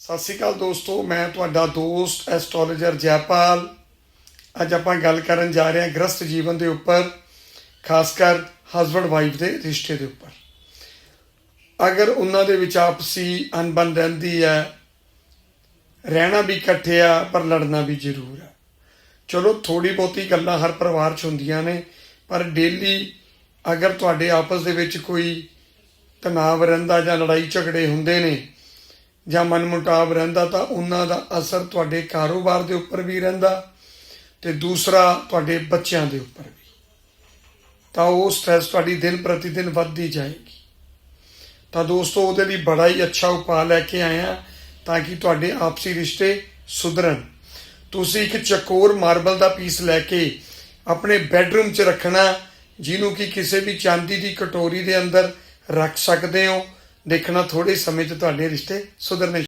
ਸਤਿ ਸ਼੍ਰੀ ਅਕਾਲ ਦੋਸਤੋ, ਮੈਂ ਤੁਹਾਡਾ ਦੋਸਤ, ਐਸਟ੍ਰੋਲੋਜਰ ਜੈਪਾਲ। ਅੱਜ ਆਪਾਂ ਗੱਲ ਕਰਨ ਜਾ ਰਹੇ ਹਾਂ ਗ੍ਰਸਤ ਜੀਵਨ ਦੇ ਉੱਪਰ, ਖਾਸ ਕਰ ਹਸਬੰਡ ਵਾਈਫ ਦੇ ਰਿਸ਼ਤੇ ਦੇ ਉੱਪਰ। ਅਗਰ ਉਹਨਾਂ ਦੇ ਵਿੱਚ ਆਪਸੀ ਅਣਬਣ ਰਹਿੰਦੀ ਹੈ, ਰਹਿਣਾ ਵੀ ਇਕੱਠੇ ਆ, ਪਰ ਲੜਨਾ ਵੀ ਜ਼ਰੂਰ ਆ। ਚਲੋ ਥੋੜੀ ਬਹੁਤੀ ਗੱਲਾਂ ਹਰ ਪਰਿਵਾਰ 'ਚ ਹੁੰਦੀਆਂ ਨੇ, ਪਰ ਡੇਲੀ ਅਗਰ ਤੁਹਾਡੇ ਆਪਸ ਦੇ ਵਿੱਚ ਕੋਈ ਤਣਾਅ ਰਹਿੰਦਾ ਜਾਂ ਲੜਾਈ ਝਗੜੇ ਹੁੰਦੇ ਨੇ ਜਾਂ ਮਨਮੁਟਾਵ ਰਹਿੰਦਾ ਤਾਂ ਉਹਨਾਂ ਦਾ ਅਸਰ ਤੁਹਾਡੇ ਕਾਰੋਬਾਰ ਦੇ ਉੱਪਰ ਵੀ ਰਹਿੰਦਾ ਤੇ ਦੂਸਰਾ ਤੁਹਾਡੇ ਬੱਚਿਆਂ ਦੇ ਉੱਪਰ ਵੀ। ਤਾਂ ਉਹ ਸਟ੍ਰੈਸ ਤੁਹਾਡੀ ਦਿਨ ਪ੍ਰਤੀ ਦਿਨ ਵੱਧਦੀ ਜਾਏਗੀ। ਤਾਂ ਦੋਸਤੋ, ਉਹਦੇ ਲਈ ਬੜਾ ਹੀ ਅੱਛਾ ਉਪਾਅ ਲੈ ਕੇ ਆਇਆ ਤਾਂ ਕਿ ਤੁਹਾਡੇ ਆਪਸੀ ਰਿਸ਼ਤੇ ਸੁਧਰਨ। ਤੁਸੀਂ ਇੱਕ ਚਕੋਰ ਮਾਰਬਲ ਦਾ ਪੀਸ ਲੈ ਕੇ ਆਪਣੇ ਬੈੱਡਰੂਮ 'ਚ ਰੱਖਣਾ, ਜਿਹਨੂੰ ਕਿ ਕਿਸੇ ਵੀ ਚਾਂਦੀ ਦੀ ਕਟੋਰੀ ਦੇ ਅੰਦਰ ਰੱਖ ਸਕਦੇ ਹੋ। ਦੇਖਣਾ ਥੋੜੇ ਸਮੇਂ 'ਚ ਤੁਹਾਡੇ ਰਿਸ਼ਤੇ ਸੁਧਰਨੇ